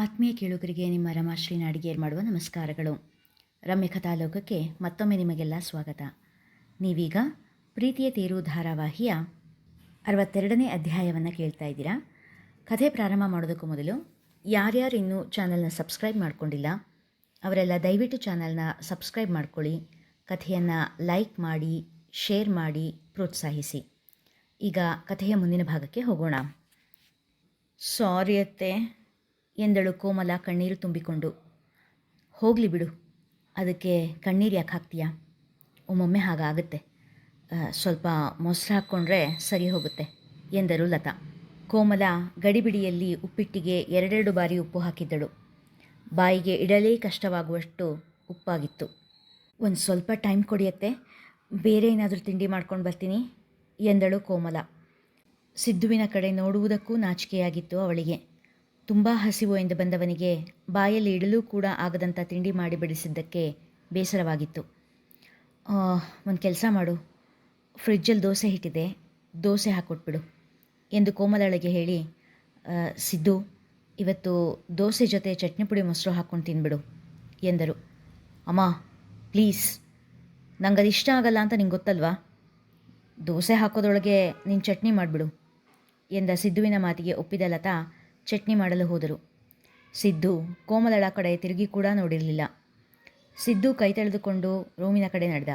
ಆತ್ಮೀಯ ಕೇಳುಗರಿಗೆ ನಿಮ್ಮ ರಮಾಶ್ರೀ ನಾಡಿಗೇರ್ ಮಾಡುವ ನಮಸ್ಕಾರಗಳು. ರಮ್ಯ ಕಥಾಲೋಕಕ್ಕೆ ಮತ್ತೊಮ್ಮೆ ನಿಮಗೆಲ್ಲ ಸ್ವಾಗತ. ನೀವೀಗ ಪ್ರೀತಿಯ ತೇರು ಧಾರಾವಾಹಿಯ ಅರವತ್ತೆರಡನೇ ಅಧ್ಯಾಯವನ್ನು ಕೇಳ್ತಾ ಇದ್ದೀರಾ? ಕಥೆ ಪ್ರಾರಂಭ ಮಾಡೋದಕ್ಕೂ ಮೊದಲು ಯಾರ್ಯಾರು ಇನ್ನೂ ಚಾನಲ್ನ ಸಬ್ಸ್ಕ್ರೈಬ್ ಮಾಡಿಕೊಂಡಿಲ್ಲ, ಅವರೆಲ್ಲ ದಯವಿಟ್ಟು ಚಾನಲ್ನ ಸಬ್ಸ್ಕ್ರೈಬ್ ಮಾಡ್ಕೊಳ್ಳಿ, ಕಥೆಯನ್ನು ಲೈಕ್ ಮಾಡಿ, ಶೇರ್ ಮಾಡಿ, ಪ್ರೋತ್ಸಾಹಿಸಿ. ಈಗ ಕಥೆಯ ಮುಂದಿನ ಭಾಗಕ್ಕೆ ಹೋಗೋಣ. ಸಾರಿ ಅತ್ತೆ. ಎಂದಳು ಕೋಮಲ ಕಣ್ಣೀರು ತುಂಬಿಕೊಂಡು. ಹೋಗಲಿ ಬಿಡು. ಅದಕ್ಕೆ ಕಣ್ಣೀರು ಯಾಕೆ ಹಾಕ್ತೀಯಾ? ಒಮ್ಮೊಮ್ಮೆ ಹಾಗಾಗುತ್ತೆ. ಸ್ವಲ್ಪ ಮೊಸರು ಹಾಕ್ಕೊಂಡ್ರೆ ಸರಿ ಹೋಗುತ್ತೆ ಎಂದರು ಲತಾ. ಕೋಮಲ ಗಡಿಬಿಡಿಯಲ್ಲಿ ಉಪ್ಪಿಟ್ಟಿಗೆ ಎರಡೆರಡು ಬಾರಿ ಉಪ್ಪು ಹಾಕಿದ್ದಳು. ಬಾಯಿಗೆ ಇಡಲೇ ಕಷ್ಟವಾಗುವಷ್ಟು ಉಪ್ಪಾಗಿತ್ತು. ಒಂದು ಸ್ವಲ್ಪ ಟೈಮ್ ಕೊಡಿಯತ್ತೆ. ಬೇರೆ ಏನಾದರೂ ತಿಂಡಿ ಮಾಡ್ಕೊಂಡು ಬರ್ತೀನಿ ಎಂದಳು ಕೋಮಲ. ಸಿದ್ದುವಿನ ಕಡೆ ನೋಡುವುದಕ್ಕೂ ನಾಚಿಕೆಯಾಗಿತ್ತು ಅವಳಿಗೆ. ತುಂಬ ಹಸಿವು ಎಂದು ಬಂದವನಿಗೆ ಬಾಯಲ್ಲಿ ಇಡಲೂ ಕೂಡ ಆಗದಂಥ ತಿಂಡಿ ಮಾಡಿ ಬಿಡಿಸಿದ್ದಕ್ಕೆ ಬೇಸರವಾಗಿತ್ತು. ಒಂದು ಕೆಲಸ ಮಾಡು. ಫ್ರಿಜ್ಜಲ್ಲಿ ದೋಸೆ ಹಿಟ್ಟಿದೆ. ದೋಸೆ ಹಾಕ್ಕೊಟ್ಬಿಡು ಎಂದು ಕೋಮಲಳಿಗೆ ಹೇಳಿ ಸಿದ್ದು, ಇವತ್ತು ದೋಸೆ ಜೊತೆ ಚಟ್ನಿ ಪುಡಿ ಮೊಸರು ಹಾಕ್ಕೊಂಡು ತಿನ್ಬಿಡು ಎಂದರು. ಅಮ್ಮ, ಪ್ಲೀಸ್. ನಂಗೆ ಇಷ್ಟ ಆಗಲ್ಲ ಅಂತ ನಿಂಗೆ ಗೊತ್ತಲ್ವಾ? ದೋಸೆ ಹಾಕೋದ್ರೊಳಗೆ ನೀನು ಚಟ್ನಿ ಮಾಡಿಬಿಡು ಎಂದ ಸಿದ್ದುವಿನ ಮಾತಿಗೆ ಒಪ್ಪಿದ ಲತಾ ಚಟ್ನಿ ಮಾಡಲು ಹೋದರು. ಸಿದ್ದು ಕೋಮಲಳ ಕಡೆ ತಿರುಗಿ ಕೂಡ ನೋಡಿರಲಿಲ್ಲ. ಸಿದ್ದು ಕೈ ತಳೆದುಕೊಂಡು ರೂಮಿನ ಕಡೆ ನಡೆದ.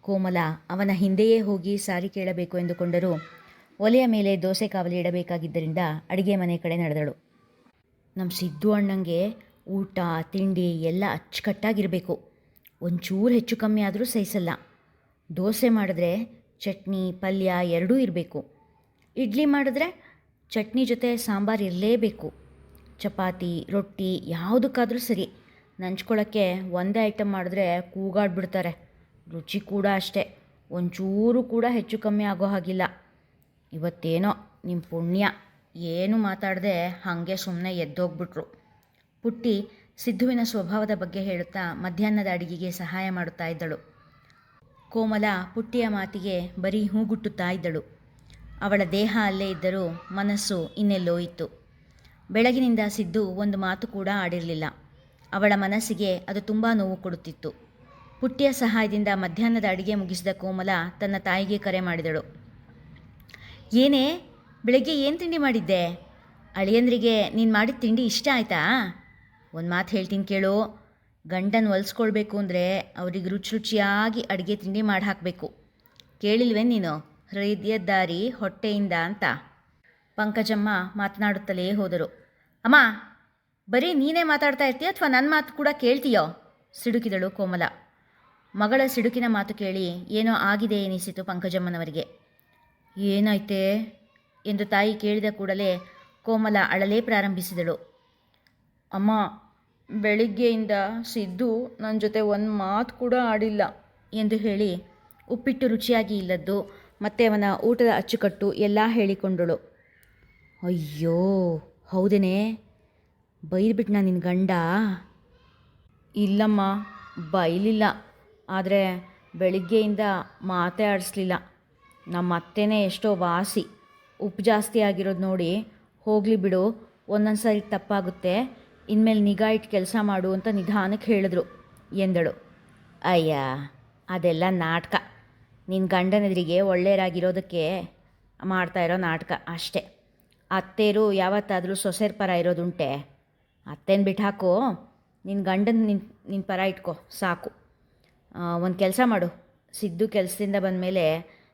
ಕೋಮಲ ಅವನ ಹಿಂದೆಯೇ ಹೋಗಿ ಸಾರಿ ಕೇಳಬೇಕು ಎಂದುಕೊಂಡರೂ ಒಲೆಯ ಮೇಲೆ ದೋಸೆ ಕಾವಲಿ ಇಡಬೇಕಾಗಿದ್ದರಿಂದ ಅಡಿಗೆ ಮನೆ ಕಡೆ ನಡೆದಳು. ನಮ್ಮ ಸಿದ್ದು ಅಣ್ಣಂಗೆ ಊಟ, ತಿಂಡಿ ಎಲ್ಲ ಅಚ್ಚುಕಟ್ಟಾಗಿರಬೇಕು. ಒಂಚೂರು ಹೆಚ್ಚು ಕಮ್ಮಿ ಆದರೂ ಸಹಿಸಲ್ಲ. ದೋಸೆ ಮಾಡಿದ್ರೆ ಚಟ್ನಿ, ಪಲ್ಯ ಎರಡೂ ಇರಬೇಕು. ಇಡ್ಲಿ ಮಾಡಿದ್ರೆ ಚಟ್ನಿ ಜೊತೆ ಸಾಂಬಾರು ಇರಲೇಬೇಕು. ಚಪಾತಿ, ರೊಟ್ಟಿ ಯಾವುದಕ್ಕಾದರೂ ಸರಿ. ನಂಚ್ಕೊಳ್ಳೋಕ್ಕೆ ಒಂದೇ ಐಟಮ್ ಮಾಡಿದ್ರೆ ಕೂಗಾಡ್ಬಿಡ್ತಾರೆ. ರುಚಿ ಕೂಡ ಅಷ್ಟೇ. ಒಂಚೂರು ಕೂಡ ಹೆಚ್ಚು ಕಮ್ಮಿ ಆಗೋ ಹಾಗಿಲ್ಲ. ಇವತ್ತೇನೋ ನಿಮ್ಮ ಪುಣ್ಯ. ಏನು ಮಾತಾಡದೆ ಹಾಗೆ ಸುಮ್ಮನೆ ಎದ್ದೋಗ್ಬಿಟ್ರು. ಪುಟ್ಟಿ ಸಿದ್ಧುವಿನ ಸ್ವಭಾವದ ಬಗ್ಗೆ ಹೇಳುತ್ತಾ ಮಧ್ಯಾಹ್ನದ ಅಡಿಗೆಗೆ ಸಹಾಯ ಮಾಡುತ್ತಾ ಇದ್ದಳು. ಕೋಮಲ ಪುಟ್ಟಿಯ ಮಾತಿಗೆ ಬರೀ ಹೂಗುಟ್ಟುತ್ತಾ ಇದ್ದಳು. ಅವಳ ದೇಹ ಅಲ್ಲೇ ಇದ್ದರೂ ಮನಸ್ಸು ಇನ್ನೆಲ್ಲೋ ಇತ್ತು. ಬೆಳಗಿನಿಂದ ಸಿದ್ದು ಒಂದು ಮಾತು ಕೂಡ ಆಡಿರಲಿಲ್ಲ. ಅವಳ ಮನಸ್ಸಿಗೆ ಅದು ತುಂಬ ನೋವು ಕೊಡುತ್ತಿತ್ತು. ಪುಟ್ಟಿಯ ಸಹಾಯದಿಂದ ಮಧ್ಯಾಹ್ನದ ಅಡಿಗೆ ಮುಗಿಸಿದ ಕೋಮಲ ತನ್ನ ತಾಯಿಗೆ ಕರೆ ಮಾಡಿದಳು. ಏನೇ, ಬೆಳಗ್ಗೆ ಏನು ತಿಂಡಿ ಮಾಡಿದ್ದೆ? ಅಳಿಯಂದ್ರಿಗೆ ನೀನು ಮಾಡಿದ ತಿಂಡಿ ಇಷ್ಟ ಆಯ್ತಾ? ಒಂದು ಮಾತು ಹೇಳ್ತೀನಿ ಕೇಳು. ಗಂಡನ ಹೊಲ್ಸ್ಕೊಳ್ಬೇಕು ಅಂದರೆ ಅವ್ರಿಗೆ ರುಚಿ ರುಚಿಯಾಗಿ ಅಡುಗೆ ತಿಂಡಿ ಮಾಡಿ ಹಾಕಬೇಕು ಕೇಳಿಲ್ವೇ ನೀನು? ಹೃದಯದಾರಿ ಹೊಟ್ಟೆಯಿಂದ ಅಂತ. ಪಂಕಜಮ್ಮ ಮಾತನಾಡುತ್ತಲೇ ಹೋದರು. ಅಮ್ಮ, ಬರೀ ನೀನೇ ಮಾತಾಡ್ತಾ ಇರ್ತೀಯ ಅಥವಾ ನನ್ನ ಮಾತು ಕೂಡ ಕೇಳ್ತೀಯೋ? ಸಿಡುಕಿದಳು ಕೋಮಲ. ಮಗಳ ಸಿಡುಕಿನ ಮಾತು ಕೇಳಿ ಏನೋ ಆಗಿದೆ ಎನಿಸಿತು ಪಂಕಜಮ್ಮನವರಿಗೆ. ಏನಾಯ್ತೆ? ಎಂದು ತಾಯಿ ಕೇಳಿದ ಕೂಡಲೇ ಕೋಮಲ ಅಳಲೇ ಪ್ರಾರಂಭಿಸಿದಳು. ಅಮ್ಮ, ಬೆಳಿಗ್ಗೆಯಿಂದ ಸಿದ್ದು ನನ್ನ ಜೊತೆ ಒಂದು ಮಾತು ಕೂಡ ಆಡಿಲ್ಲ ಎಂದು ಹೇಳಿ ಉಪ್ಪಿಟ್ಟು ರುಚಿಯಾಗಿ ಇಲ್ಲದ್ದು ಮತ್ತೆ ಅವನ ಊಟದ ಅಚ್ಚುಕಟ್ಟು ಎಲ್ಲ ಹೇಳಿಕೊಂಡಳು. ಅಯ್ಯೋ, ಹೌದೇನೆ? ಬೈದ್ಬಿಟ್ನಾ ನಿನ್ನ ಗಂಡ? ಇಲ್ಲಮ್ಮ, ಬೈಲಿಲ್ಲ. ಆದರೆ ಬೆಳಿಗ್ಗೆಯಿಂದ ಮಾತೇ ಆಡಿಸ್ಲಿಲ್ಲ. ನಮ್ಮ ಅತ್ತೆನೇ ಎಷ್ಟೋ ವಾಸಿ. ಉಪ್ಪು ಜಾಸ್ತಿ ಆಗಿರೋದು ನೋಡಿ, ಹೋಗಲಿ ಬಿಡು ಒಂದೊಂದು ಸಾರಿ ತಪ್ಪಾಗುತ್ತೆ. ಇನ್ಮೇಲೆ ನಿಗಾ ಇಟ್ಟು ಕೆಲಸ ಮಾಡು ಅಂತ ನಿಧಾನಕ್ಕೆ ಹೇಳಿದ್ರು, ಎಂದಳು. ಅಯ್ಯ, ಅದೆಲ್ಲ ನಾಟಕ. ನಿನ್ನ ಗಂಡನೆದುರಿಗೆ ಒಳ್ಳೆಯರಾಗಿರೋದಕ್ಕೆ ಮಾಡ್ತಾ ಇರೋ ನಾಟಕ ಅಷ್ಟೇ. ಅತ್ತೇರು ಯಾವತ್ತಾದರೂ ಸೊಸೆರ ಪರ ಇರೋದುಂಟೆ. ಅತ್ತೆನ ಬಿಟ್ಟು ಹಾಕು ನಿನ್ನ ಗಂಡನ ನಿನ್ನ ನಿನ್ನ ಪರ ಇಟ್ಕೋ, ಸಾಕು. ಒಂದು ಕೆಲಸ ಮಾಡು. ಸಿದ್ದು ಕೆಲಸದಿಂದ ಬಂದಮೇಲೆ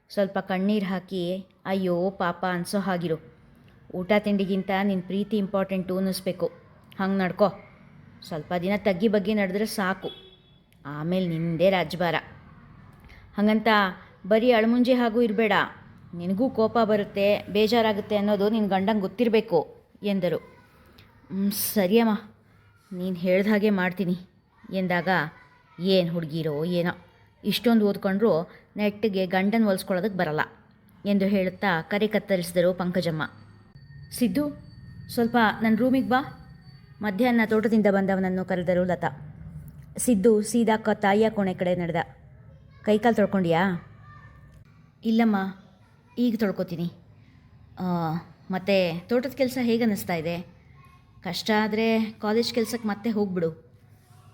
ಸ್ವಲ್ಪ ಕಣ್ಣೀರು ಹಾಕಿ, ಅಯ್ಯೋ ಪಾಪ ಅನ್ಸೋ ಹಾಗಿರು. ಊಟ ತಿಂಡಿಗಿಂತ ನಿನ್ನ ಪ್ರೀತಿ ಇಂಪಾರ್ಟೆಂಟು ಅನ್ನಿಸ್ಬೇಕು. ಹಂಗೆ ನಡ್ಕೋ. ಸ್ವಲ್ಪ ದಿನ ತಗ್ಗಿ ಬಗ್ಗಿ ನಡೆದ್ರೆ ಸಾಕು. ಆಮೇಲೆ ನಿಂದೇ ರಾಜ್ಭಾರ ಹಾಗಂತ ಬರೀ ಅಳಮುಂಜಿ ಹಾಗೂ ಇರಬೇಡ. ನಿನಗೂ ಕೋಪ ಬರುತ್ತೆ ಬೇಜಾರಾಗುತ್ತೆ ಅನ್ನೋದು ನಿನ್ನ ಗಂಡಂಗೆ ಗೊತ್ತಿರಬೇಕು ಎಂದರು. "ಹ್ಮ್, ಸರಿಯಮ್ಮ ನೀನು ಹೇಳ್ದ ಹಾಗೆ ಮಾಡ್ತೀನಿ ಎಂದಾಗ ಏನು ಹುಡುಗಿರೋ ಏನೋ. ಇಷ್ಟೊಂದು ಓದ್ಕೊಂಡ್ರು ನೆಟ್ಟಿಗೆ ಗಂಡನ ಹೊಲ್ಸ್ಕೊಳ್ಳೋದಕ್ಕೆ ಬರಲ್ಲ ಎಂದು ಹೇಳುತ್ತಾ ಕರೆ ಕತ್ತರಿಸಿದರು ಪಂಕಜಮ್ಮ. ಸಿದ್ದು ಸ್ವಲ್ಪ ನನ್ನ ರೂಮಿಗೆ ಬಾ. ಮಧ್ಯಾಹ್ನ ತೋಟದಿಂದ ಬಂದವನನ್ನು ಕರೆದರು ಲತಾ. ಸಿದ್ದು ಸೀದಾ ತಾಯಿಯ ಕೋಣೆ ಕಡೆ ನಡೆದ. ಕೈಕಾಲು ತೊಳ್ಕೊಂಡಿಯಾ? ಇಲ್ಲಮ್ಮ, ಈಗ ತೊಳ್ಕೊತೀನಿ. ಮತ್ತು ತೋಟದ ಕೆಲಸ ಹೇಗೆ ಅನ್ನಿಸ್ತಾ ಇದೆ? ಕಷ್ಟ ಆದರೆ ಕಾಲೇಜ್ ಕೆಲಸಕ್ಕೆ ಮತ್ತೆ ಹೋಗ್ಬಿಡು.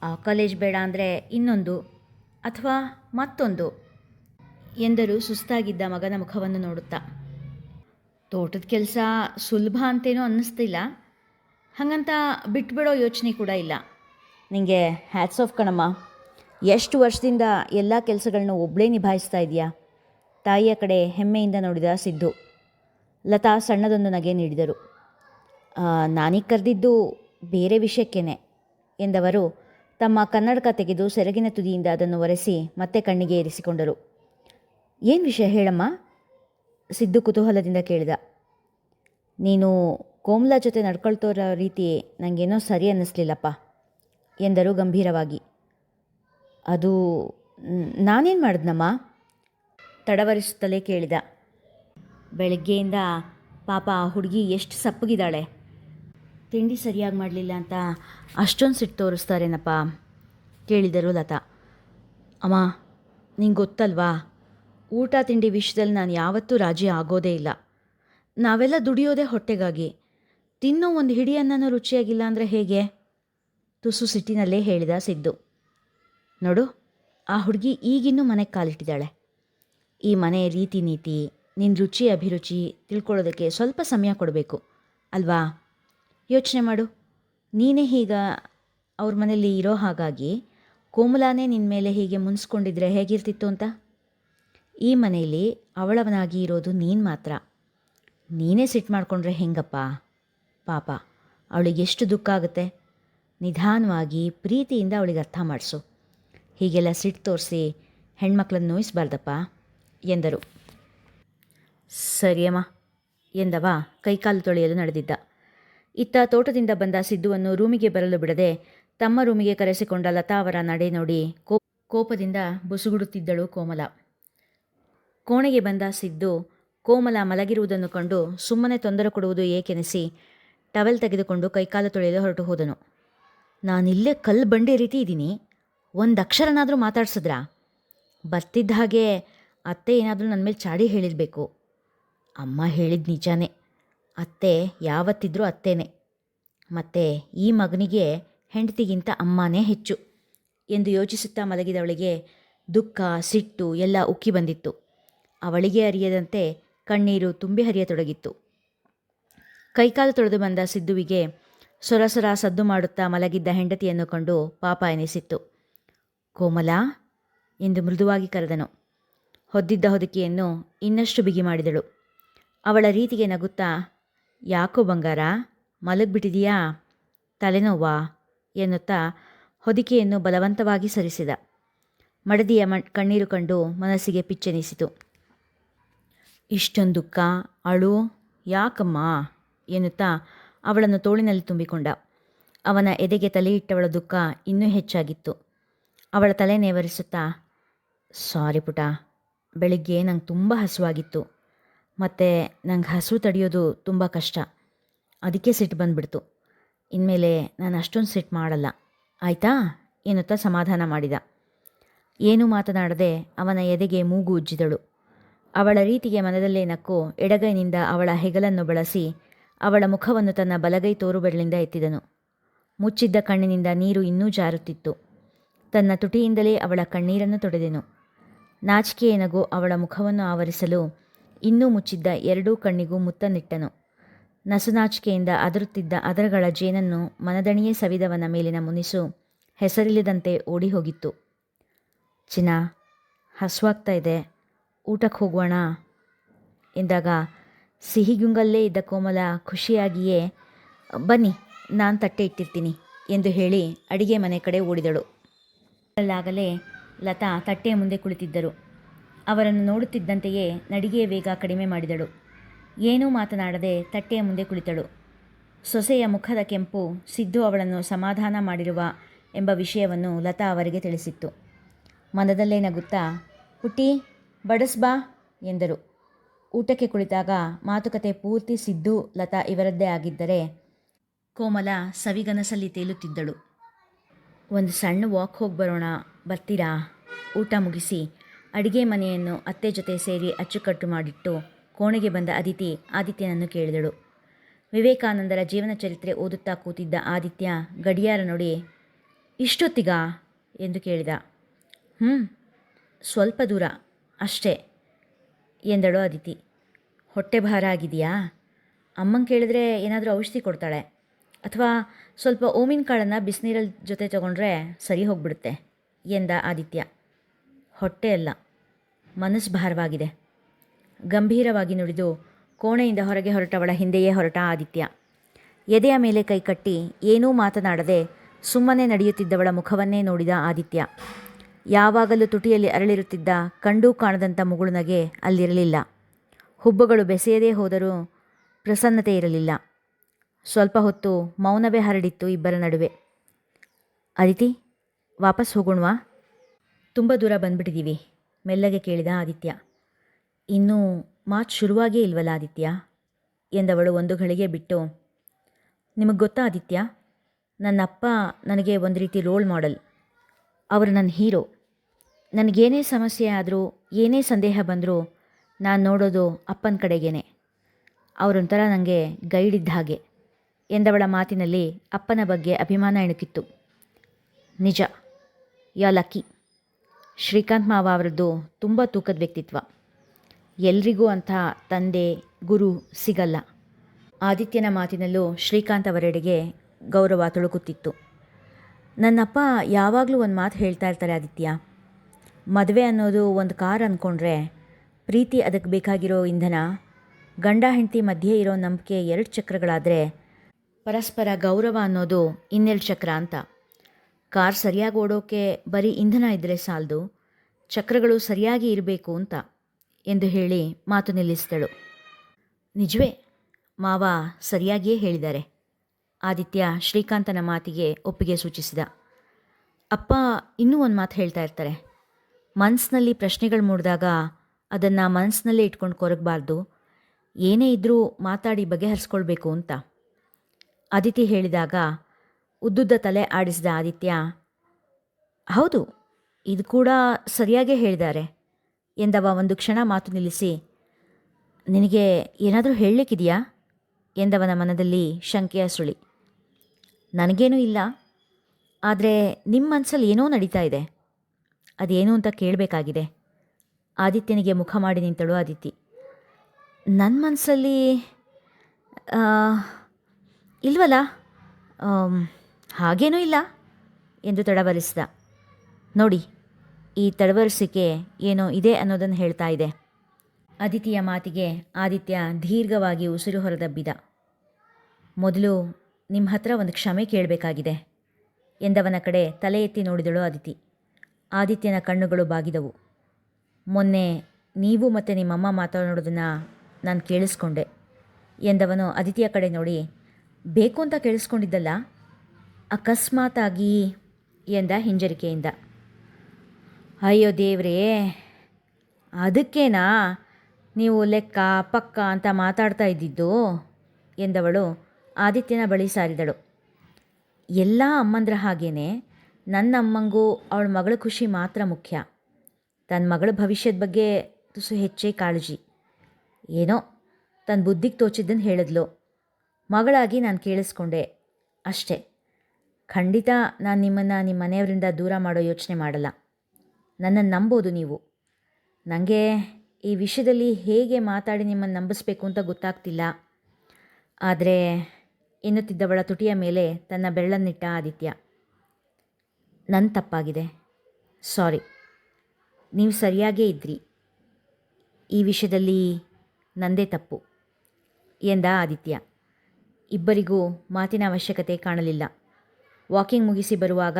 ಆ ಕಾಲೇಜ್ ಬೇಡ ಅಂದರೆ ಇನ್ನೊಂದು, ಅಥವಾ ಮತ್ತೊಂದು ಎಂದರು ಸುಸ್ತಾಗಿದ್ದ ಮಗನ ಮುಖವನ್ನು ನೋಡುತ್ತಾ. ತೋಟದ ಕೆಲಸ ಸುಲಭ ಅಂತೇನೂ ಅನ್ನಿಸ್ತಿಲ್ಲ. ಹಾಗಂತ ಬಿಟ್ಬಿಡೋ ಯೋಚನೆ ಕೂಡ ಇಲ್ಲ. ನಿಮಗೆ ಹ್ಯಾಟ್ಸ್ ಆಫ್ ಕಣಮ್ಮ. ಎಷ್ಟು ವರ್ಷದಿಂದ ಎಲ್ಲ ಕೆಲಸಗಳನ್ನ ಒಬ್ಬಳೇ ನಿಭಾಯಿಸ್ತಾ ಇದೆಯಾ? ತಾಯಿಯ ಕಡೆ ಹೆಮ್ಮೆಯಿಂದ ನೋಡಿದ ಸಿದ್ದು. ಲತಾ ಸಣ್ಣದೊಂದು ನಗೆ ನೀಡಿದರು. "ಆ, ನಾನೀಗ ಕರೆದಿದ್ದು ಬೇರೆ ವಿಷಯಕ್ಕೇನೆ ಎಂದವರು ತಮ್ಮ ಕನ್ನಡಕ ತೆಗೆದು ಸೆರಗಿನ ತುದಿಯಿಂದ ಅದನ್ನು ಒರೆಸಿ ಮತ್ತೆ ಕಣ್ಣಿಗೆ ಇರಿಸಿಕೊಂಡರು ಏನು ವಿಷಯ ಹೇಳಮ್ಮ? ಸಿದ್ದು ಕುತೂಹಲದಿಂದ ಕೇಳಿದ. ನೀನು ಕೋಮ್ಲಾ ಜೊತೆ ನಡ್ಕೊಳ್ತೋರೋ ರೀತಿ ನನಗೇನೋ ಸರಿ ಅನ್ನಿಸ್ಲಿಲ್ಲಪ್ಪ ಎಂದರು ಗಂಭೀರವಾಗಿ. ಅದು ನಾನೇನು ಮಾಡಿದ್ನಮ್ಮ? ತಡವರಿಸುತ್ತಲೇ ಕೇಳಿದ. ಬೆಳಗ್ಗೆಯಿಂದ ಪಾಪ ಹುಡುಗಿ ಎಷ್ಟು ಸಪ್ಪಗಿದ್ದಾಳೆ. ತಿಂಡಿ ಸರಿಯಾಗಿ ಮಾಡಲಿಲ್ಲ ಅಂತ ಅಷ್ಟೊಂದು ಸಿಟ್ಟು ತೋರಿಸ್ತಾರೇನಪ್ಪ? ಕೇಳಿದರು ಲತಾ. ಅಮ್ಮ, ನಿಂಗೆ ಗೊತ್ತಲ್ವಾ? ಊಟ ತಿಂಡಿ ವಿಷಯದಲ್ಲಿ ನಾನು ಯಾವತ್ತೂ ರಾಜಿ ಆಗೋದೇ ಇಲ್ಲ. ನಾವೆಲ್ಲ ದುಡಿಯೋದೇ ಹೊಟ್ಟೆಗಾಗಿ. ತಿನ್ನೋ ಒಂದು ಹಿಡಿಯನ್ನೂ ರುಚಿಯಾಗಿಲ್ಲ ಅಂದರೆ ಹೇಗೆ? ತುಸು ಸಿಟ್ಟಿನಲ್ಲೇ ಹೇಳಿದ ಸಿದ್ದು. ನೋಡು, ಆ ಹುಡುಗಿ ಈಗಿನ್ನೂ ಮನೆಗೆ ಕಾಲಿಟ್ಟಿದ್ದಾಳೆ. ಈ ಮನೆ ರೀತಿ ನೀತಿ ನಿನ್ನ ರುಚಿ ಅಭಿರುಚಿ ತಿಳ್ಕೊಳ್ಳೋದಕ್ಕೆ ಸ್ವಲ್ಪ ಸಮಯ ಕೊಡಬೇಕು, ಅಲ್ವಾ? ಯೋಚನೆ ಮಾಡು. ನೀನೇ ಹೀಗ ಅವ್ರ ಮನೆಯಲ್ಲಿ ಇರೋ ಹಾಗಾಗಿ ಕೋಮಲಾನೇ ನಿನ್ನ ಮೇಲೆ ಹೀಗೆ ಮುನ್ಸ್ಕೊಂಡಿದ್ರೆ ಹೇಗಿರ್ತಿತ್ತು ಅಂತ? ಈ ಮನೆಯಲ್ಲಿ ಅವಳವನಾಗಿ ಇರೋದು ನೀನು ಮಾತ್ರ. ನೀನೇ ಸಿಟ್ಟು ಮಾಡಿಕೊಂಡ್ರೆ ಹೆಂಗಪ್ಪ? ಪಾಪ, ಅವಳಿಗೆ ಎಷ್ಟು ದುಃಖ ಆಗುತ್ತೆ? ನಿಧಾನವಾಗಿ ಪ್ರೀತಿಯಿಂದ ಅವಳಿಗೆ ಅರ್ಥ ಮಾಡಿಸು. ಹೀಗೆಲ್ಲ ಸಿಟ್ಟು ತೋರಿಸಿ ಹೆಣ್ಮಕ್ಳನ್ನು ನೋಯಿಸ್ಬಾರ್ದಪ್ಪ ಎಂದರು. ಸರಿಯಮ್ಮ ಎಂದವ ಕೈಕಾಲು ತೊಳೆಯಲು ನಡೆದಿದ್ದ. ಇತ್ತ ತೋಟದಿಂದ ಬಂದ ಸಿದ್ದುವನ್ನು ರೂಮಿಗೆ ಬರಲು ಬಿಡದೆ ತಮ್ಮ ರೂಮಿಗೆ ಕರೆಸಿಕೊಂಡ ಲತಾ ಅವರ ನಡೆ ನೋಡಿ ಕೋ, ಕೋಪದಿಂದ ಬುಸುಗುಡುತ್ತಿದ್ದಳು ಕೋಮಲ. ಕೋಣೆಗೆ ಬಂದ ಸಿದ್ದು ಕೋಮಲ ಮಲಗಿರುವುದನ್ನು ಕಂಡು ಸುಮ್ಮನೆ ತೊಂದರೆ ಕೊಡುವುದು ಏಕೆನಿಸಿ ಟವೆಲ್ ತೆಗೆದುಕೊಂಡು ಕೈಕಾಲು ತೊಳೆಯಲು ಹೊರಟು ಹೋದನು. ನಾನಿಲ್ಲೇ ಕಲ್ಲು ಬಂಡೆ ರೀತಿ ಇದ್ದೀನಿ ಒಂದು ಅಕ್ಷರನಾದರೂ ಮಾತಾಡ್ಸಿದ್ರಾ? ಬರ್ತಿದ್ದ ಹಾಗೆ ಅತ್ತೆ ಏನಾದರೂ ನನ್ನ ಮೇಲೆ ಚಾಡಿ ಹೇಳಿರಬೇಕು. ಅಮ್ಮ ಹೇಳಿದ ನಿಜಾನೇ. ಅತ್ತೆ ಯಾವತ್ತಿದ್ರೂ ಅತ್ತೇನೆ. ಮತ್ತು ಈ ಮಗನಿಗೆ ಹೆಂಡತಿಗಿಂತ ಅಮ್ಮನೇ ಹೆಚ್ಚು ಎಂದು ಯೋಚಿಸುತ್ತಾ ಮಲಗಿದವಳಿಗೆ ದುಃಖ, ಸಿಟ್ಟು ಎಲ್ಲ ಉಕ್ಕಿ ಬಂದಿತ್ತು. ಅವಳಿಗೆ ಅರಿಯದಂತೆ ಕಣ್ಣೀರು ತುಂಬಿ ಹರಿಯತೊಡಗಿತ್ತು. ಕೈಕಾಲು ತೊಳೆದು ಬಂದ ಸಿದ್ದುವಿಗೆ ಸೊರಸೊರ ಸದ್ದು ಮಾಡುತ್ತಾ ಮಲಗಿದ್ದ ಹೆಂಡತಿಯನ್ನು ಕಂಡು ಪಾಪ ಎನಿಸಿತ್ತು. ಕೋಮಲ ಎಂದು ಮೃದುವಾಗಿ ಕರೆದನು. ಹೊದ್ದಿದ್ದ ಹೊದಿಕೆಯನ್ನು ಇನ್ನಷ್ಟು ಬಿಗಿ ಮಾಡಿದಳು. ಅವಳ ರೀತಿಗೆ ನಗುತ್ತಾ, ಯಾಕೋ ಬಂಗಾರ, ಮಲಗ್ಬಿಟ್ಟಿದೀಯಾ? ತಲೆನೋವಾ? ಎನ್ನುತ್ತಾ ಹೊದಿಕೆಯನ್ನು ಬಲವಂತವಾಗಿ ಸರಿಸಿದ. ಮಡದಿಯ ಮ ಕಣ್ಣೀರು ಕಂಡು ಮನಸ್ಸಿಗೆ ಪಿಚ್ಚೆನಿಸಿತು. ಇಷ್ಟೊಂದು ದುಃಖ, ಅಳು, ಯಾಕಮ್ಮ? ಎನ್ನುತ್ತಾ ಅವಳನ್ನು ತೋಳಿನಲ್ಲಿ ತುಂಬಿಕೊಂಡ. ಅವನ ಎದೆಗೆ ತಲೆಯಿಟ್ಟವಳ ದುಃಖ ಇನ್ನೂ ಹೆಚ್ಚಾಗಿತ್ತು. ಅವಳ ತಲೆ ನೇವರಿಸುತ್ತಾ, ಸಾರಿ ಪುಟ, ಬೆಳಿಗ್ಗೆ ನಂಗೆ ತುಂಬ ಹಸುವಾಗಿತ್ತು. ಮತ್ತು ನಂಗೆ ಹಸು ತಡೆಯೋದು ತುಂಬ ಕಷ್ಟ. ಅದಕ್ಕೆ ಸಿಟ್ಟು ಬಂದುಬಿಡ್ತು. ಇನ್ಮೇಲೆ ನಾನು ಅಷ್ಟೊಂದು ಸಿಟ್ಟು ಮಾಡಲ್ಲ. ಆಯಿತಾ? ಎನ್ನುತ್ತಾ ಸಮಾಧಾನ ಮಾಡಿದ. ಏನೂ ಮಾತನಾಡದೆ ಅವನ ಎದೆಗೆ ಮೂಗು ಉಜ್ಜಿದಳು. ಅವಳ ರೀತಿಗೆ ಮನದಲ್ಲೇ ನಕ್ಕು ಎಡಗೈನಿಂದ ಅವಳ ಹೆಗಲನ್ನು ಬಳಸಿ ಅವಳ ಮುಖವನ್ನು ತನ್ನ ಬಲಗೈ ತೋರುಬೆರಳಿಂದ ಎತ್ತಿದನು. ಮುಚ್ಚಿದ್ದ ಕಣ್ಣಿನಿಂದ ನೀರು ಇನ್ನೂ ಜಾರುತ್ತಿತ್ತು. ತನ್ನ ತುಟಿಯಿಂದಲೇ ಅವಳ ಕಣ್ಣೀರನ್ನು ತೊಡೆದೆನು. ನಾಚಿಕೆಯ ನಗು ಅವಳ ಮುಖವನ್ನು ಆವರಿಸಲು ಇನ್ನೂ ಮುಚ್ಚಿದ್ದ ಎರಡೂ ಕಣ್ಣಿಗೂ ಮುತ್ತನಿಟ್ಟನು ನಸುನಾಚಿಕೆಯಿಂದ ಅದರುತ್ತಿದ್ದ ಅದರಗಳ ಜೇನನ್ನು ಮನದಣಿಯೇ ಸವಿದವನ ಮೇಲಿನ ಮುನಿಸು ಹೆಸರಿಲ್ಲದಂತೆ ಓಡಿ ಹೋಗಿತ್ತು ಚಿನ್ನ, ಹಸುವಾಗ್ತಾ ಇದೆ. ಊಟಕ್ಕೆ ಹೋಗೋಣ ಎಂದಾಗ ಸಿಹಿಗುಂಗಲ್ಲೇ ಇದ್ದ ಕೋಮಲ ಖುಷಿಯಾಗಿಯೇ, ಬನ್ನಿ, ನಾನು ತಟ್ಟೆ ಇಟ್ಟಿರ್ತೀನಿ ಎಂದು ಹೇಳಿ ಅಡಿಗೆ ಮನೆ ಕಡೆ ಓಡಿದಳು. ಅಲ್ಲಾಗಲೇ ಲತಾ ತಟ್ಟೆಯ ಮುಂದೆ ಕುಳಿತಿದ್ದರು. ಅವರನ್ನು ನೋಡುತ್ತಿದ್ದಂತೆಯೇ ನಡಿಗೆಯ ವೇಗ ಕಡಿಮೆ ಮಾಡಿದಳು. ಏನೂ ಮಾತನಾಡದೆ ತಟ್ಟೆಯ ಮುಂದೆ ಕುಳಿತಳು. ಸೊಸೆಯ ಮುಖದ ಕೆಂಪು ಸಿದ್ದು ಅವಳನ್ನು ಸಮಾಧಾನ ಮಾಡಿರುವ ಎಂಬ ವಿಷಯವನ್ನು ಲತಾ ಅವರಿಗೆ ತಿಳಿಸಿತ್ತು. ಮನದಲ್ಲೇ ನಗುತ್ತಾ, ಹುಟ್ಟಿ ಬಡಸ್ಬಾ ಎಂದರು. ಊಟಕ್ಕೆ ಕುಳಿತಾಗ ಮಾತುಕತೆ ಪೂರ್ತಿ ಸಿದ್ದು, ಲತಾ ಇವರದ್ದೇ ಆಗಿದ್ದರೆ ಕೋಮಲ ಸವಿಗನಸಲ್ಲಿ ತೇಲುತ್ತಿದ್ದಳು. ಒಂದು ಸಣ್ಣ ವಾಕ್ ಹೋಗಿ ಬರೋಣ, ಬರ್ತೀರಾ? ಊಟ ಮುಗಿಸಿ ಅಡಿಗೆ ಮನೆಯನ್ನು ಅತ್ತೆ ಜೊತೆ ಸೇರಿ ಅಚ್ಚುಕಟ್ಟು ಮಾಡಿಟ್ಟು ಕೋಣೆಗೆ ಬಂದ ಅದಿತಿ ಆದಿತ್ಯನನ್ನು ಕೇಳಿದಳು. ವಿವೇಕಾನಂದರ ಜೀವನ ಚರಿತ್ರೆ ಓದುತ್ತಾ ಕೂತಿದ್ದ ಆದಿತ್ಯ ಗಡಿಯಾರ ನೋಡಿ, ಇಷ್ಟೊತ್ತಿಗಾ? ಎಂದು ಕೇಳಿದ. ಹ್ಞೂ ಸ್ವಲ್ಪ ದೂರ, ಅಷ್ಟೇ, ಎಂದಳು ಅದಿತಿ ಹೊಟ್ಟೆ ಭಾರ ಆಗಿದೆಯಾ? ಅಮ್ಮಂಗೆ ಕೇಳಿದ್ರೆ ಏನಾದರೂ ಔಷಧಿ ಕೊಡ್ತಾಳೆ. ಅಥವಾ ಸ್ವಲ್ಪ ಓಮಿನ ಕಾಳನ್ನು ಬಿಸಿನೀರಲ್ಲಿ ಜೊತೆ ತಗೊಂಡ್ರೆ ಸರಿ ಹೋಗ್ಬಿಡುತ್ತೆ, ಎಂದ ಆದಿತ್ಯ. ಹೊಟ್ಟೆ ಅಲ್ಲ, ಮನಸ್ಸು ಭಾರವಾಗಿದೆ. ಗಂಭೀರವಾಗಿ ನುಡಿದು ಕೋಣೆಯಿಂದ ಹೊರಗೆ ಹೊರಟವಳ ಹಿಂದೆಯೇ ಹೊರಟ ಆದಿತ್ಯ. ಎದೆಯ ಮೇಲೆ ಕೈಕಟ್ಟಿ ಏನೂ ಮಾತನಾಡದೆ ಸುಮ್ಮನೆ ನಡೆಯುತ್ತಿದ್ದವಳ ಮುಖವನ್ನೇ ನೋಡಿದ ಆದಿತ್ಯ. ಯಾವಾಗಲೂ ತುಟಿಯಲ್ಲಿ ಅರಳಿರುತ್ತಿದ್ದ ಕಂಡೂ ಕಾಣದಂಥ ಮುಗುಳುನಗೆ ಅಲ್ಲಿರಲಿಲ್ಲ. ಹುಬ್ಬುಗಳು ಬೆಸೆಯದೇ ಹೋದರೂ ಪ್ರಸನ್ನತೆ ಇರಲಿಲ್ಲ. ಸ್ವಲ್ಪ ಹೊತ್ತು ಮೌನವೇ ಹರಡಿತ್ತು ಇಬ್ಬರ ನಡುವೆ. ಅದಿತಿ, ವಾಪಸ್ ಹೋಗೋಣವಾ? ತುಂಬ ದೂರ ಬಂದ್ಬಿಟ್ಟಿದ್ದೀವಿ ಮೆಲ್ಲಗೆ ಕೇಳಿದ ಆದಿತ್ಯ. ಇನ್ನೂ ಮಾತು ಶುರುವಾಗೇ ಇಲ್ವಲ್ಲ ಆದಿತ್ಯ? ಎಂದವಳು ಒಂದು ಘಳಿಗೆ ಬಿಟ್ಟು. ನಿಮಗೆ ಗೊತ್ತಾ ಆದಿತ್ಯ? ನನ್ನ ಅಪ್ಪ ನನಗೆ ಒಂದು ರೀತಿ ರೋಲ್ ಮಾಡೆಲ್. ಅವರು ನನ್ನ ಹೀರೋ. ನನಗೇನೇ ಸಮಸ್ಯೆ ಆದರೂ, ಏನೇ ಸಂದೇಹ ಬಂದರೂ ನಾನು ನೋಡೋದು ಅಪ್ಪನ ಕಡೆಗೇನೆ. ಅವರೊಂಥರ ನನಗೆ ಗೈಡ್ ಇದ್ದ ಹಾಗೆ. ಎಂದವಳ ಮಾತಿನಲ್ಲಿ ಅಪ್ಪನ ಬಗ್ಗೆ ಅಭಿಮಾನ ಇಣುಕಿತ್ತು ನಿಜ, ಯ ಲಕ್ಕಿ? ಶ್ರೀಕಾಂತ್ ಮಾವ ಅವರದ್ದು ತುಂಬ ತೂಕದ ವ್ಯಕ್ತಿತ್ವ. ಎಲ್ರಿಗೂ ಅಂಥ ತಂದೆ, ಗುರು ಸಿಗಲ್ಲ. ಆದಿತ್ಯನ ಮಾತಿನಲ್ಲೂ ಶ್ರೀಕಾಂತ್ ಅವರೆಡೆಗೆ ಗೌರವ ತುಳುಕುತ್ತಿತ್ತು. ನನ್ನಪ್ಪ ಯಾವಾಗಲೂ ಒಂದು ಮಾತು ಹೇಳ್ತಾ ಇರ್ತಾರೆ ಆದಿತ್ಯ. ಮದುವೆ ಅನ್ನೋದು ಒಂದು ಕಾರ್ ಅಂದ್ಕೊಂಡ್ರೆ ಪ್ರೀತಿ ಅದಕ್ಕೆ ಬೇಕಾಗಿರೋ ಇಂಧನ, ಗಂಡ ಹೆಂಡತಿ ಮಧ್ಯೆ ಇರೋ ನಂಬಿಕೆ ಎರಡು ಚಕ್ರಗಳಾದರೆ ಪರಸ್ಪರ ಗೌರವ ಅನ್ನೋದು ಇನ್ನೆರಡು ಚಕ್ರ ಅಂತ. ಕಾರ್ ಸರಿಯಾಗಿ ಓಡೋಕೆ ಬರೀ ಇಂಧನ ಇದ್ದರೆ ಸಾಲದು, ಚಕ್ರಗಳು ಸರಿಯಾಗಿ ಇರಬೇಕು ಅಂತ ಎಂದು ಹೇಳಿ ಮಾತು ನಿಲ್ಲಿಸಿದಳು. ನಿಜವೇ, ಮಾವ ಸರಿಯಾಗಿಯೇ ಹೇಳಿದ್ದಾರೆ, ಆದಿತ್ಯ ಶ್ರೀಕಾಂತನ ಮಾತಿಗೆ ಒಪ್ಪಿಗೆ ಸೂಚಿಸಿದ. ಅಪ್ಪ ಇನ್ನೂ ಒಂದು ಮಾತು ಹೇಳ್ತಾ ಇರ್ತಾರೆ ಮನಸ್ಸಿನಲ್ಲಿ ಪ್ರಶ್ನೆಗಳು ಮೂಡಿದಾಗ ಅದನ್ನು ಮನಸ್ಸಿನಲ್ಲೇ ಇಟ್ಕೊಂಡು ಕೊರಗಬಾರ್ದು, ಏನೇ ಇದ್ದರೂ ಮಾತಾಡಿ ಬಗೆಹರಿಸ್ಕೊಳ್ಬೇಕು ಅಂತ. ಅದಿತಿ ಹೇಳಿದಾಗ ಉದ್ದುದ್ದ ತಲೆ ಆಡಿಸಿದ ಆದಿತ್ಯ, ಹೌದು, ಇದು ಕೂಡ ಸರಿಯಾಗೇ ಹೇಳಿದ್ದಾರೆ ಎಂದವ ಒಂದು ಕ್ಷಣ ಮಾತು ನಿಲ್ಲಿಸಿ, ನಿನಗೆ ಏನಾದರೂ ಹೇಳಲಿಕ್ಕಿದೆಯಾ? ಎಂದವನ ಮನದಲ್ಲಿ ಶಂಕೆಯ ಸುಳಿ. ನನಗೇನೂ ಇಲ್ಲ, ಆದರೆ ನಿಮ್ಮ ಮನಸ್ಸಲ್ಲಿ ಏನೋ ನಡೀತಾ ಇದೆ. ಅದೇನು ಅಂತ ಕೇಳಬೇಕಾಗಿದೆ. ಆದಿತ್ಯನಿಗೆ ಮುಖ ಮಾಡಿ ನಿಂತಳು ಆದಿತಿ. ನನ್ನ ಮನಸ್ಸಲ್ಲಿ ಇಲ್ವಲ್ಲ? ಹಾಗೇನೂ ಇಲ್ಲ ಎಂದು ತಡವರಿಸಿದ. ನೋಡಿ, ಈ ತಡವರಿಸಿಕೆ ಏನೋ ಇದೆ ಅನ್ನೋದನ್ನು ಹೇಳ್ತಾ ಇದೆ. ಅದಿತಿಯ ಮಾತಿಗೆ ಆದಿತ್ಯ ದೀರ್ಘವಾಗಿ ಉಸಿರು ಹೊರದಬ್ಬಿದ. ಮೊದಲು ನಿಮ್ಮ ಹತ್ರ ಒಂದು ಕ್ಷಮೆ ಕೇಳಬೇಕಾಗಿದೆ ಎಂದವನ ಕಡೆ ತಲೆ ಎತ್ತಿ ನೋಡಿದಳು ಅದಿತಿ ಆದಿತ್ಯನ ಕಣ್ಣುಗಳು ಬಾಗಿದವು. ಮೊನ್ನೆ ನೀವು ಮತ್ತು ನಿಮ್ಮಮ್ಮ ಮಾತಾಡೋದನ್ನು ನಾನು ಕೇಳಿಸ್ಕೊಂಡೆ ಎಂದವನು ಅದಿತಿಯ ಕಡೆ ನೋಡಿ ಬೇಕು ಅಂತ ಕೇಳಿಸ್ಕೊಂಡಿದ್ದಲ್ಲ, ಅಕಸ್ಮಾತಾಗಿ ಎಂದ ಹಿಂಜರಿಕೆಯಿಂದ. ಅಯ್ಯೋ ದೇವ್ರೇ, ಅದಕ್ಕೇನಾ ನೀವು ಲೆಕ್ಕ, ಪಕ್ಕ ಅಂತ ಮಾತಾಡ್ತಾ ಇದ್ದಿದ್ದು? ಎಂದವಳು ಆದಿತ್ಯನ ಬಳಿ ಸಾರಿದಳು. ಎಲ್ಲ ಅಮ್ಮಂದ್ರ ಹಾಗೇನೆ ನನ್ನ ಅಮ್ಮಂಗೂ ಅವಳ ಮಗಳ ಖುಷಿ ಮಾತ್ರ ಮುಖ್ಯ. ತನ್ನ ಮಗಳ ಭವಿಷ್ಯದ ಬಗ್ಗೆ ತುಸು ಹೆಚ್ಚೇ ಕಾಳಜಿ. ಏನೋ ತನ್ನ ಬುದ್ಧಿಗೆ ತೋಚಿದ್ದನ್ನು ಹೇಳಿದ್ಲು. ಮಗಳಾಗಿ ನಾನು ಕೇಳಿಸ್ಕೊಂಡೆ. ಅಷ್ಟೇ. ಖಂಡಿತ ನಾನು ನಿಮ್ಮನ್ನು ನಿಮ್ಮ ಮನೆಯವರಿಂದ ದೂರ ಮಾಡೋ ಯೋಚನೆ ಮಾಡಲ್ಲ. ನನ್ನನ್ನು ನಂಬೋದು ನೀವು. ನನಗೆ ಈ ವಿಷಯದಲ್ಲಿ ಹೇಗೆ ಮಾತಾಡಿ ನಿಮ್ಮನ್ನು ನಂಬಿಸ್ಬೇಕು ಅಂತ ಗೊತ್ತಾಗ್ತಿಲ್ಲ. ಆದರೆ ಎನ್ನುತ್ತಿದ್ದವಳ ತುಟಿಯ ಮೇಲೆ ತನ್ನ ಬೆರಳನ್ನಿಟ್ಟ ಆದಿತ್ಯ. ನನ್ನ ತಪ್ಪಾಗಿದೆ. ಸಾರಿ. ನೀವು ಸರಿಯಾಗೇ ಇದ್ರಿ. ಈ ವಿಷಯದಲ್ಲಿ ನಂದೇ ತಪ್ಪು. ಎಂದ ಆದಿತ್ಯ. ಇಬ್ಬರಿಗೂ ಮಾತಿನ ಅವಶ್ಯಕತೆ ಕಾಣಲಿಲ್ಲ. ವಾಕಿಂಗ್ ಮುಗಿಸಿ ಬರುವಾಗ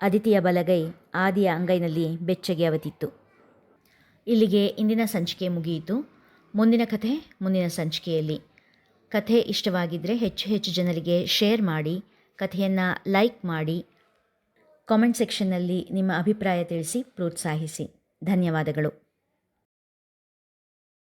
ಅದಿತಿಯ ಬಲಗೈ ಆದಿಯ ಅಂಗೈನಲ್ಲಿ ಬೆಚ್ಚಗೆ ಅವತಿತ್ತು ಇಲ್ಲಿಗೆ ಇಂದಿನ ಸಂಚಿಕೆ ಮುಗಿಯಿತು. ಮುಂದಿನ ಕಥೆ ಮುಂದಿನ ಸಂಚಿಕೆಯಲ್ಲಿ. ಕಥೆ ಇಷ್ಟವಾಗಿದ್ದರೆ ಹೆಚ್ಚು ಹೆಚ್ಚು ಜನರಿಗೆ ಶೇರ್ ಮಾಡಿ, ಕಥೆಯನ್ನು ಲೈಕ್ ಮಾಡಿ, ಕಾಮೆಂಟ್ ಸೆಕ್ಷನ್ನಲ್ಲಿ ನಿಮ್ಮ ಅಭಿಪ್ರಾಯ ತಿಳಿಸಿ, ಪ್ರೋತ್ಸಾಹಿಸಿ. ಧನ್ಯವಾದಗಳು.